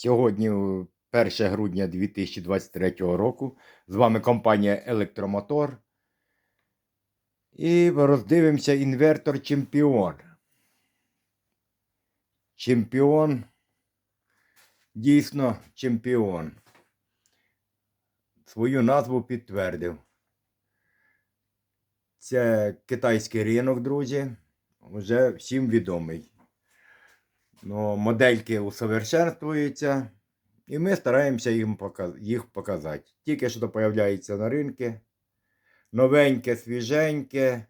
Сьогодні 1 грудня 2023 року. З вами компанія Електромотор. І роздивимося інвертор Чемпіон. Чемпіон. Дійсно чемпіон. Свою назву підтвердив. Це китайський ринок, друзі. Вже всім відомий. Ну, модельки усовершенствуються, і ми стараємося їм їх показати. Тільки що появляється на ринку. Новеньке, свіженьке.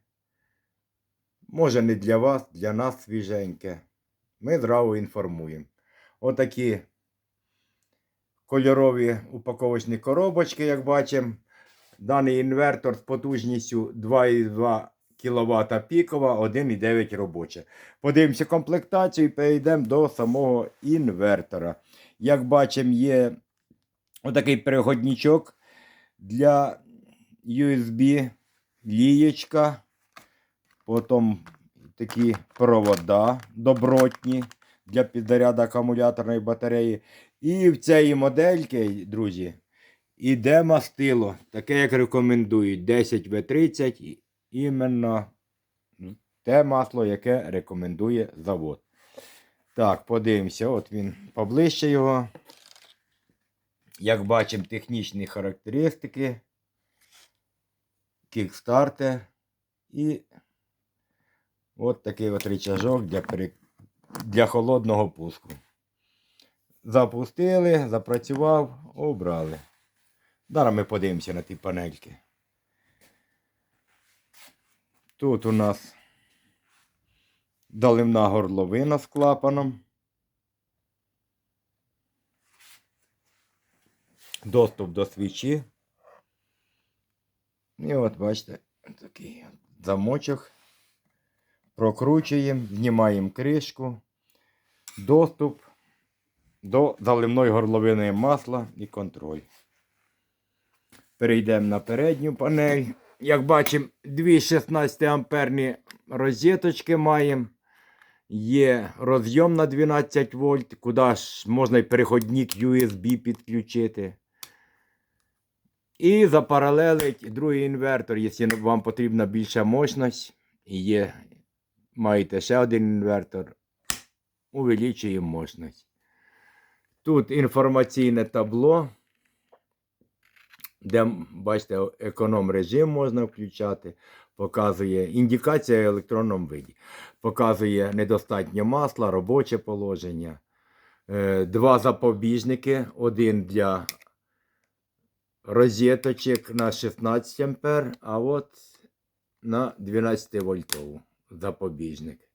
Може, не для вас, для нас свіженьке. Ми зразу інформуємо. Отакі кольорові упаковочні коробочки, як бачимо. Даний інвертор з потужністю 2,2 кВт пікова, 1,9 робоча. Подивимося комплектацію і перейдемо до самого інвертора. Як бачимо, є отакий переходничок для USB, лієчка, потім такі провода добротні для підзаряду акумуляторної батареї. І в цієї модельки, друзі, іде мастило, таке, як рекомендують, 10В30, і- іменно те масло, яке рекомендує завод. Так, подивимося, от він поближче його. Як бачимо, технічні характеристики, кікстартер і от такий от рычажок для, для холодного пуску. Запустили, запрацював, обрали. Зараз ми подивимося на ті панельки. Тут у нас доливна горловина з клапаном. Доступ до свічі. І от бачите, такий замочок. Прокручуємо, знімаємо кришку. Доступ до заливної горловини масла і контроль. Перейдемо на передню панель. Як бачимо, дві 16 амперні розеточки маємо. Є розйом на 12 вольт, куди ж можна і переходник USB підключити. І запаралелить другий інвертор, якщо вам потрібна більша мощність. І є, маєте ще один інвертор, увеличуємо мощність. Тут інформаційне табло де, бачите, економ режим можна включати, показує індикація в електронному виді. Показує недостатньо масла, робоче положення. Е, Два запобіжники. Один для розеточок на 16 ампер, а от на 12 вольтову запобіжник.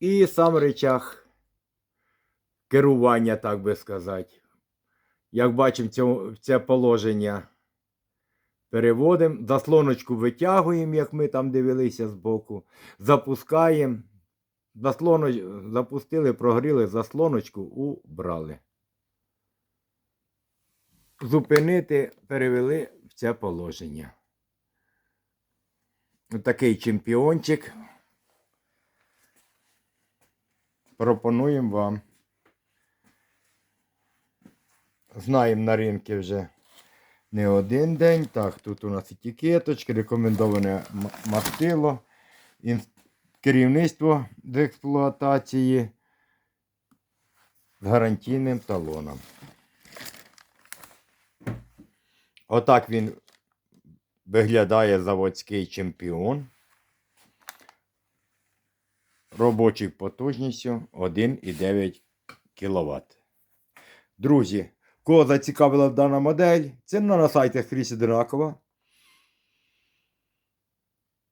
І сам речах керування, так би сказати. Як бачимо, цьо- це положення переводимо, заслоночку витягуємо, як ми там дивилися збоку, запускаємо, заслоноч... запустили, прогріли, заслоночку убрали. Зупинити, перевели в це положення. Такий чемпіончик. Пропонуємо вам. Знаємо на ринку вже не один день. Так, тут у нас етикеточки, рекомендоване мастило, керівництво з експлуатації з гарантійним талоном. Отак він виглядає заводський чемпіон. Робочою потужністю 1,9 кВт. Друзі, кого зацікавила дана модель, ціна на сайті скрізь одинакова.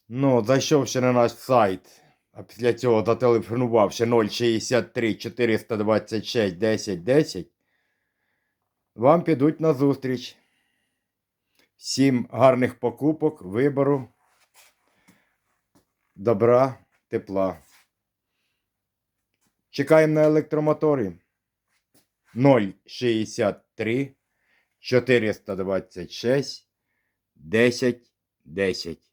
Ну, зайшовши на наш сайт, а після цього зателефонувавши 063 426 10 10, вам підуть на зустріч. Всім гарних покупок, вибору, добра, тепла. Чекаємо на електромоторі. 063 426 10 10.